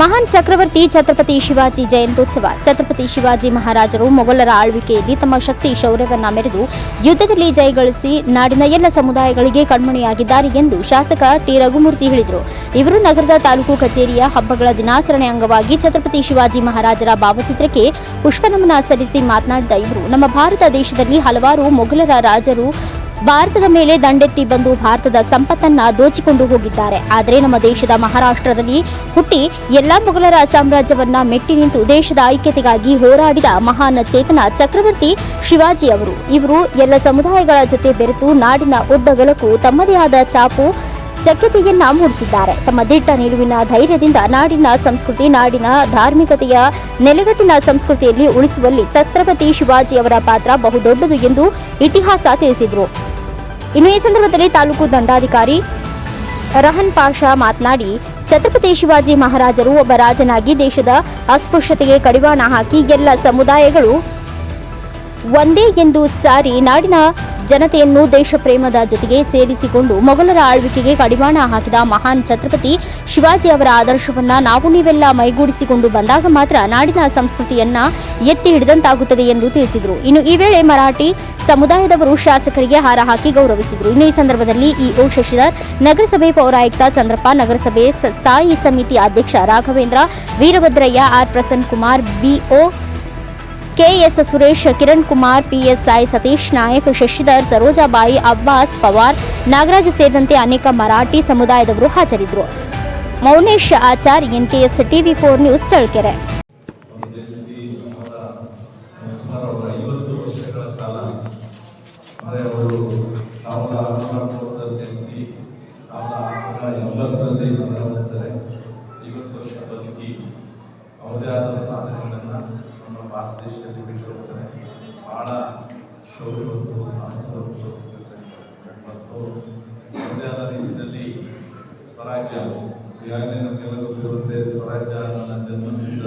ಮಹಾನ್ ಚಕ್ರವರ್ತಿ ಛತ್ರಪತಿ ಶಿವಾಜಿ ಜಯಂತ್ಯೋತ್ಸವ. ಛತ್ರಪತಿ ಶಿವಾಜಿ ಮಹಾರಾಜರು ಮೊಘಲರ ಆಳ್ವಿಕೆಯಲ್ಲಿ ತಮ್ಮ ಶಕ್ತಿ ಶೌರ್ಯವನ್ನ ಮೆರೆದು ಯುದ್ಧದಲ್ಲಿ ಜಯಗಳಿಸಿ ನಾಡಿನ ಎಲ್ಲ ಸಮುದಾಯಗಳಿಗೆ ಕಣ್ಮಣಿಯಾಗಿದ್ದಾರೆ ಎಂದು ಶಾಸಕ ಟಿ. ರಘುಮೂರ್ತಿ ಹೇಳಿದರು. ಇವರು ನಗರದ ತಾಲೂಕು ಕಚೇರಿಯ ಹಬ್ಬಗಳ ದಿನಾಚರಣೆ ಅಂಗವಾಗಿ ಛತ್ರಪತಿ ಶಿವಾಜಿ ಮಹಾರಾಜರ ಭಾವಚಿತ್ರಕ್ಕೆ ಪುಷ್ಪನಮನ ಸಲ್ಲಿಸಿ ಮಾತನಾಡಿದ ಇವರು, ನಮ್ಮ ಭಾರತ ದೇಶದಲ್ಲಿ ಹಲವಾರು ಮೊಘಲರ ರಾಜರು ಭಾರತದ ಮೇಲೆ ದಂಡೆತ್ತಿ ಬಂದು ಭಾರತದ ಸಂಪತ್ತನ್ನ ದೋಚಿಕೊಂಡು ಹೋಗಿದ್ದಾರೆ. ಆದರೆ ನಮ್ಮ ದೇಶದ ಮಹಾರಾಷ್ಟ್ರದಲ್ಲಿ ಹುಟ್ಟಿ ಎಲ್ಲಾ ಮೊಘಲರ ಸಾಮ್ರಾಜ್ಯವನ್ನ ಮೆಟ್ಟಿ ನಿಂತು ದೇಶದ ಐಕ್ಯತೆಗಾಗಿ ಹೋರಾಡಿದ ಮಹಾನ್ ಚೇತನ ಚಕ್ರವರ್ತಿ ಶಿವಾಜಿ ಅವರು. ಇವರು ಎಲ್ಲ ಸಮುದಾಯಗಳ ಜೊತೆ ಬೆರೆತು ನಾಡಿನ ಉದ್ದಗಲಕ್ಕೂ ತಮ್ಮದೇ ಆದ ಚಾಪು ಚಕ್ಯತೆಯನ್ನ ಮೂಡಿಸಿದ್ದಾರೆ. ತಮ್ಮ ದಿಟ್ಟ ನಿಲುವಿನ ಧೈರ್ಯದಿಂದ ನಾಡಿನ ಸಂಸ್ಕೃತಿ, ನಾಡಿನ ಧಾರ್ಮಿಕತೆಯ ನೆಲೆಗಟ್ಟಿನ ಸಂಸ್ಕೃತಿಯಲ್ಲಿ ಉಳಿಸುವಲ್ಲಿ ಛತ್ರಪತಿ ಶಿವಾಜಿ ಅವರ ಪಾತ್ರ ಬಹುದೊಡ್ಡದು ಎಂದು ಇತಿಹಾಸ ತಿಳಿಸಿದರು. ಇನ್ನು ಈ ಸಂದರ್ಭದಲ್ಲಿ ತಾಲೂಕು ದಂಡಾಧಿಕಾರಿ ರಹನ್ ಪಾಷಾ ಮಾತನಾಡಿ, ಛತ್ರಪತಿ ಶಿವಾಜಿ ಮಹಾರಾಜರು ಒಬ್ಬ ರಾಜನಾಗಿ ದೇಶದ ಅಸ್ಪೃಶ್ಯತೆಗೆ ಕಡಿವಾಣ ಹಾಕಿ ಎಲ್ಲ ಸಮುದಾಯಗಳು ಒಂದೇ ಎಂದು ಸಾರಿ ನಾಡಿನ ಜನತೆಯನ್ನು ದೇಶ ಪ್ರೇಮದ ಜೊತೆಗೆ ಸೇರಿಸಿಕೊಂಡು ಮೊಘಲರ ಆಳ್ವಿಕೆಗೆ ಕಡಿವಾಣ ಹಾಕಿದ ಮಹಾನ್ ಛತ್ರಪತಿ ಶಿವಾಜಿ ಅವರ ಆದರ್ಶವನ್ನ ನಾವು ನೀವೆಲ್ಲ ಮೈಗೂಡಿಸಿಕೊಂಡು ಬಂದಾಗ ಮಾತ್ರ ನಾಡಿನ ಸಂಸ್ಕೃತಿಯನ್ನ ಎತ್ತಿ ಹಿಡಿದಂತಾಗುತ್ತದೆ ಎಂದು ತಿಳಿಸಿದರು. ಇನ್ನು ಈ ವೇಳೆ ಮರಾಠಿ ಸಮುದಾಯದವರು ಶಾಸಕರಿಗೆ ಹಾರ ಹಾಕಿ ಗೌರವಿಸಿದರು. ಇನ್ನು ಈ ಸಂದರ್ಭದಲ್ಲಿ ಇಒ ಶಶಿಧರ್, ನಗರಸಭೆ ಪೌರಾಯುಕ್ತ ಚಂದ್ರಪ್ಪ, ನಗರಸಭೆ ಸ್ಥಾಯಿ ಸಮಿತಿ ಅಧ್ಯಕ್ಷ Raghavendra, Veerabhadrayya, R Prasanna Kumar, BO KS Suresh Kiran Kumar PSI Satish Nayak Shashidhar Sarojabai Abbas Pawar Nagaraj ಸೇರಿದಂತೆ ಅನೇಕ ಮರಾಠಿ ಸಮುದಾಯದವರು ಹಾಜರಿದ್ದರು Mounesh Achar NKS TV four news Challakere ಸಾವಿರದ ಆರುನೂರ ಮೂವತ್ತರಲ್ಲಿ ಸಾವಿರದ ಆರುನೂರ ಎಂಬತ್ತರಲ್ಲಿ ಅವರದೇ ಆದ ಸಾಧನೆಗಳನ್ನು ನಮ್ಮ ಭಾರತ ದೇಶದಲ್ಲಿ ಬಿಟ್ಟು ಹೋಗ್ತಾರೆ ಬಹಳ ಶೌರ್ಯವಂತರು ಸಾಹಸವಂತರು ಮತ್ತು ಅವರದೇ ಆದ ರೀತಿಯಲ್ಲಿ ಸ್ವರಾಜ್ಯ ಈಗಾಗಲೇ ನಮಗೆಲ್ಲ ಗೊತ್ತಿರುತ್ತೆ. ಸ್ವರಾಜ್ಯ ನನ್ನ ಜನ್ಮಸಿದ್ಧ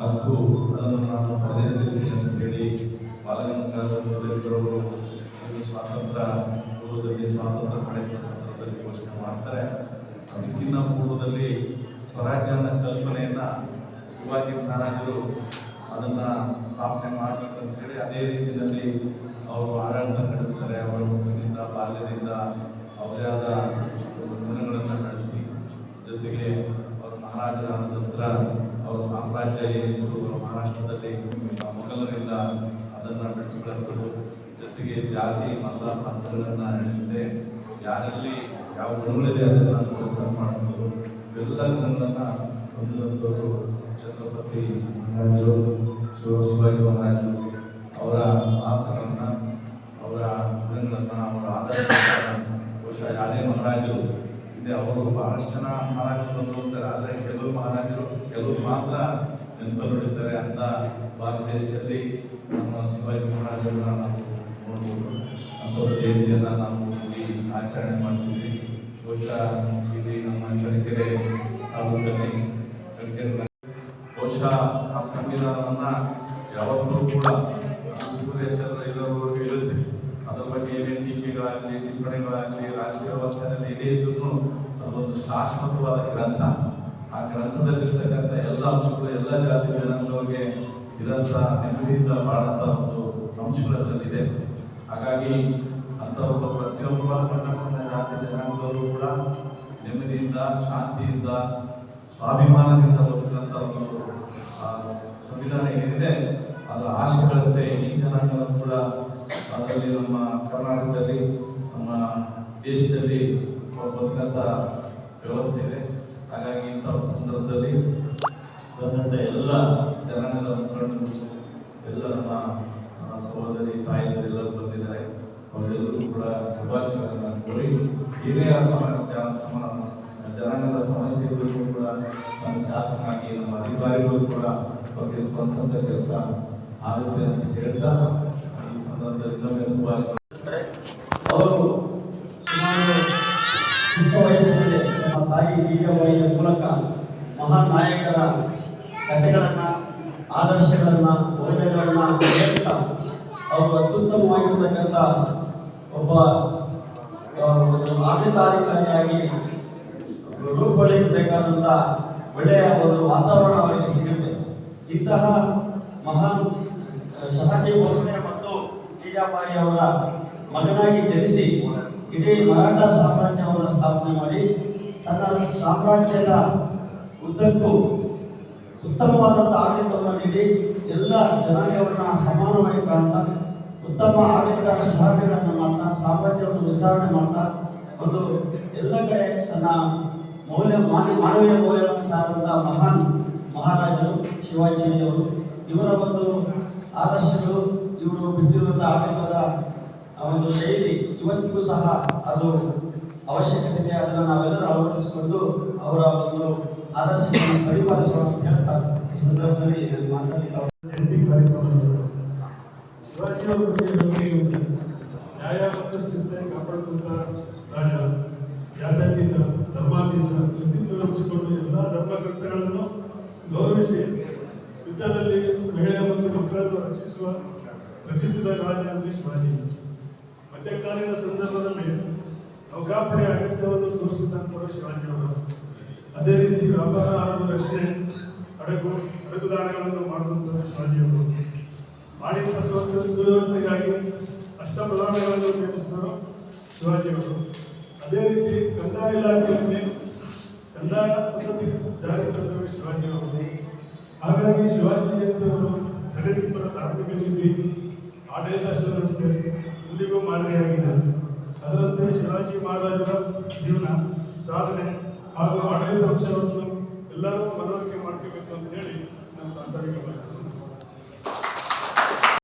ಹಕ್ಕು, ಅದನ್ನು ನಾನು ಪಡೆದಿದ್ದೇನೆ ಅಂತ ಹೇಳಿ ಬಾಲಗಂಗಾಧರವರು ಸ್ವಾತಂತ್ರ್ಯ ಪೂರ್ವದಲ್ಲಿ, ಸ್ವಾತಂತ್ರ್ಯ ಪಡೆಯುವ ಸಂದರ್ಭದಲ್ಲಿ ಘೋಷಣೆ ಮಾಡ್ತಾರೆ. ಅದಕ್ಕಿಂತ ಪೂರ್ವದಲ್ಲಿ ಸ್ವರಾಜ್ಯ ಅನ್ನೋ ಕಲ್ಪನೆಯನ್ನ ಶಿವಾಜಿ ಮಹಾರಾಜರು ಅದನ್ನ ಸ್ಥಾಪನೆ ಮಾಡಬೇಕು ಅಂತೇಳಿ ಅದೇ ರೀತಿಯಲ್ಲಿ ಅವರು ಆಡಳಿತ ನಡೆಸ್ತಾರೆ. ಅವರ ಮಕ್ಕಳಿಂದ ಬಾಲ್ಯದಿಂದ ಅವರೇ ಆದ ಗುಣಗಳನ್ನು ನಡೆಸಿ, ಜೊತೆಗೆ ಅವರ ಮಹಾರಾಜರ ನಂತರ ಅವರ ಸಾಮ್ರಾಜ್ಯ ಏನಿತ್ತು ಮಹಾರಾಷ್ಟ್ರದಲ್ಲಿ ಮೊಘಲರಿಂದ ಅದನ್ನ ಬೆಳೆಸ್ಕೊಂಡ್ರು ಜೊತೆಗೆ ಜಾತಿ, ಮತ, ಪಂಥಗಳನ್ನ ನಡೆಸಿದೆ. ಯಾರಲ್ಲಿ, ಯಾವ ಗುಣಗಳಿದೆ ಅದನ್ನ ಪ್ರೋತ್ಸಾಹ ಮಾಡಬೇಕು ಎಲ್ಲ ಗುಣಗಳನ್ನ ಹೊಂದಿದಂಥವರು ಛತ್ರಪತಿ ಮಹಾರಾಜರು ಶಿವ ಶಿವಾಜಿ ಮಹಾರಾಜರು ಅವರ ಸಾಹಸಗಳನ್ನ ಅವರ ಗುಣಗಳನ್ನ ಅವರ ಆದರ್ಶಗಳನ್ನ, ಬಹುಶಃ ಯಾವುದೇ ಮಹಾರಾಜರು ಇದೆ ಅವರು ಬಹಳಷ್ಟು ಜನ ಮಹಾರಾಜರು ಹೋಗ್ತಾರೆ ಆದರೆ ಕೆಲವು ಮಹಾರಾಜರು, ಕೆಲವರು ಮಾತ್ರ ನೆನಪಲ್ಲಿ ಉಳಿತಾರೆ ಅಂತ ಭಾರತ ದೇಶದಲ್ಲಿ ನಮ್ಮ ಶಿವಾಜಿ ಮಹಾರಾಜರನ್ನ ನಾವು ನೋಡ್ಬೋದು. ಅಂಥವ್ರ ಜಯಂತಿಯನ್ನ ನಾವು ಆಚರಣೆ ಮಾಡ್ತೀವಿ. ಬಹುಶಃ ಇಲ್ಲಿ ನಮ್ಮ ಚಳಿಕೆರೆ ತಾಲೂಕಲ್ಲಿ ಚಳಿಕೆರೆ ಬಹುಶಃ ಆ ಸಂವಿಧಾನವನ್ನ ಯಾವತ್ತೂ ಕೂಡ ಎಚ್ಚರದ ಇರೋವರೆಗೂ ಇರುತ್ತೆ. ಅದರ ಬಗ್ಗೆ ಏನೇ ಟೀಕೆಗಳಾಗಲಿ, ಟಿಪ್ಪಣಿಗಳಾಗಲಿ, ರಾಜಕೀಯ ವ್ಯವಸ್ಥೆಯಲ್ಲಿ ಏನೇ ಇದ್ರೂ ಅದೊಂದು ಶಾಶ್ವತವಾದ ಗ್ರಂಥ. ಆ ಗ್ರಂಥದಲ್ಲಿರ್ತಕ್ಕಂಥ ಎಲ್ಲ ಅಂಶಗಳು, ಎಲ್ಲ ಜಾತಿ ಜನಾಂಗಗಳಿಗೆ ಇರಂತ ನೆಮ್ಮದಿಯಿಂದ ಬಾಳಂತ ಒಂದು ಅಂಶಗಳಲ್ಲಿದೆ ಅದರಲ್ಲಿದೆ ಹಾಗಾಗಿ ಒಬ್ಬ ಪ್ರತಿಯೊಬ್ಬ ಸಣ್ಣ ಸಣ್ಣ ಜಾತಿ ಜನಾಂಗದವರು ಕೂಡ ನೆಮ್ಮದಿಯಿಂದ, ಶಾಂತಿಯಿಂದ, ಸ್ವಾಭಿಮಾನದಿಂದ ಬದುಕಂತ ಒಂದು ಸಂವಿಧಾನ ಏನಿದೆ, ಅದರ ಆಶೆಗಳಂತೆ ಈ ಜನಾಂಗದ ಕೂಡ ಅದರಲ್ಲಿ ನಮ್ಮ ಕರ್ನಾಟಕದಲ್ಲಿ, ನಮ್ಮ ದೇಶದಲ್ಲಿ ಬದುಕಂತ ವ್ಯವಸ್ಥೆ ಇದೆ. ಹಾಗಾಗಿ ಇಂಥ ಒಂದು ಸಂದರ್ಭದಲ್ಲಿ ಬಂದಂಥ ಎಲ್ಲ ಜನಾಂಗದ ಮುಖಂಡರು ಎಲ್ಲ ನಮ್ಮ ಆ, ಸಹೋದರಿ ತಾಯಿಯರೆಲ್ಲರೂ ಬಂದಿದ್ದಾರೆ ಅವರೆಲ್ಲರೂ ಕೂಡ ಕೋರಿ ಏನೇ ಅಸಮ ಸಮ ಜನಾಂಗದ ಸಮಸ್ಯೆ ಇದ್ರೂ ಕೂಡ, ನಮ್ಮ ಶಾಸಕನಾಗಿ ನಮ್ಮ ಅಧಿಕಾರಿಗಳು ಕೂಡ ಬಗ್ಗೆ ಸ್ಪಂದಿಸಂತ ಕೆಲಸ ಆಗುತ್ತೆ ಅಂತ ಹೇಳ್ತಾ, ಈ ಸಂದರ್ಭದಲ್ಲಿ ಶುಭಾಶಯ. ಅವರು ಸುಮಾರು ಚಿಕ್ಕ ನಮ್ಮ ತಾಯಿ ಗೀಗವಾಯಿಯ ಮೂಲಕ ಮಹಾನ್ ನಾಯಕರ ಕಥೆಗಳನ್ನು, ಆದರ್ಶಗಳನ್ನು ಮೌಲ್ಯಗಳನ್ನು ಹೇಳ್ತಾ, ಅವರು ಅತ್ಯುತ್ತಮವಾಗಿರ್ತಕ್ಕಂಥ ಒಬ್ಬ ಆಡಳಿತಾಧಿಕಾರಿಯಾಗಿ ರೂಪುಗೊಳ್ಳಬೇಕಾದಂಥ ಒಳ್ಳೆಯ ಒಂದು ವಾತಾವರಣ ಅವರಿಗೆ ಸಿಗುತ್ತೆ. ಇಂತಹ ಮಹಾನ್ ಶತಾಜಿ ಬೋಧನೆ ಮತ್ತು ಜೀಜಾಬಾಯಿ ಅವರ ಮಗನಾಗಿ ಜನಿಸಿ ಇಡೀ ಮರಾಠ ಸಾಮ್ರಾಜ್ಯವನ್ನು ಸ್ಥಾಪನೆ ಮಾಡಿ ತನ್ನ ಸಾಮ್ರಾಜ್ಯದ ಉದ್ದಕ್ಕೂ ಉತ್ತಮವಾದಂಥ ಆಡಳಿತವನ್ನು ನೀಡಿ ಎಲ್ಲ ಜನಾಂಗವನ್ನು ಸಮಾನವಾಗಿ ಕಾಣ್ತಾ, ಉತ್ತಮ ಆಡಳಿತ ಸುಧಾರಣೆಗಳನ್ನು ಮಾಡ್ತಾ, ಸಾಮ್ರಾಜ್ಯವನ್ನು ವಿಸ್ತರಣೆ ಮಾಡ್ತಾ ಒಂದು ಎಲ್ಲ ಕಡೆ ತನ್ನ ಮೌಲ್ಯ ಮಾನ ಮಾನವೀಯ ಮೌಲ್ಯವನ್ನು ಸಾರಿದಂತಹ ಮಹಾನ್ ಮಹಾರಾಜರು ಶಿವಾಜಿಯವರು ಇವರ ಒಂದು ಆದರ್ಶಗಳು, ಇವರು ಬಿಟ್ಟಿರುವಂಥ ಆಡಳಿತದ ಒಂದು ಶೈಲಿ ಇವತ್ತಿಗೂ ಸಹ ಅದು ಅವಶ್ಯಕತೆ ಇದೆ ಅದನ್ನು ನಾವೆಲ್ಲರೂ ಅಳವಡಿಸಿಕೊಂಡು ಅವರ ಒಂದು ಆದರ್ಶಗಳನ್ನು ಪರಿಪಾಲಿಸೋಣ ಅಂತ ಹೇಳ್ತಾ ಈ ಸಂದರ್ಭದಲ್ಲಿ ನಾನು ಮಾತಾಡಲಿಕ್ಕೆ ಅವಕಾಶ ಜಯಂತಿ ಕಾರ್ಯಕ್ರಮಗಳು ಶಿವಾಜಿಯವರ ಬಗ್ಗೆ ನಮಗೆ ಗೊತ್ತಿದೆ. ನ್ಯಾಯ ಮತ್ತು ಕಾಪಾಡಿದಂಥ ರಾಜ ಜಾತ್ಯತೀತ, ಧರ್ಮಾತೀತ, ವ್ಯಕ್ತಿತ್ವ ರೂಪಿಸಿಕೊಂಡು ಎಲ್ಲ ಧರ್ಮಕರ್ತಗಳನ್ನು ಗೌರವಿಸಿ ಯುದ್ಧದಲ್ಲಿ ಮಹಿಳೆ ಮತ್ತು ಮಕ್ಕಳನ್ನು ರಕ್ಷಿಸುವ, ರಕ್ಷಿಸಿದ ರಾಜ ಅಂದರೆ ಶಿವಾಜಿ ಮಧ್ಯಕಾಲೀನ ಸಂದರ್ಭದಲ್ಲಿ ನೌಕಾಪಡೆ ಅಗತ್ಯವನ್ನು ತೋರಿಸಿದಂಥವರು ಶಿವಾಜಿಯವರು ಅದೇ ರೀತಿ ವ್ಯಾಪಾರ ಹಾಗೂ ರಕ್ಷಣೆ ಹಡಗು ಹಡಗುದಾಣಗಳನ್ನು ಮಾಡಿದಂಥವರು ಶಿವಾಜಿಯವರು ಮಾಡಿದ ಸುವ್ಯವಸ್ಥೆ ಸುವ್ಯವಸ್ಥೆಗಾಗಿ ಅಷ್ಟಪ್ರಧಾನಗಳನ್ನು ನೇಮಿಸಿದರು. ಶಿವಾಜಿಯವರು ಅದೇ ರೀತಿ ಕಂದಾಯ ಇಲಾಖೆಯಲ್ಲಿ ಕಂದಾಯ ಪದ್ಧತಿ ಜಾರಿಗೆ ತಂದವರು ಶಿವಾಜಿಯವರು ಹಾಗಾಗಿ ಶಿವಾಜಿ ಜಯಂತಿಯವರು ಪ್ರಗತಿಪರ ಧಾರ್ಮಿಕ ನೀತಿ ಆಡಳಿತ ಸುವ್ಯವಸ್ಥೆ ಇಲ್ಲಿಗೂ ಮಾದರಿಯಾಗಿದೆ. ಅದರಂತೆ ಶಿವಾಜಿ ಮಹಾರಾಜರ ಜೀವನ, ಸಾಧನೆ ಹಾಗೂ ಆಡಳಿತ ಅಂಶವನ್ನು ಎಲ್ಲರೂ ಮನವರಿಕೆ ಮಾಡ್ಕೋಬೇಕು ಅಂತ ಹೇಳಿ ನಾನು ಪ್ರಾಸ್ತಾವಿಕ ಮುಗಿಸ್ತೇನೆ.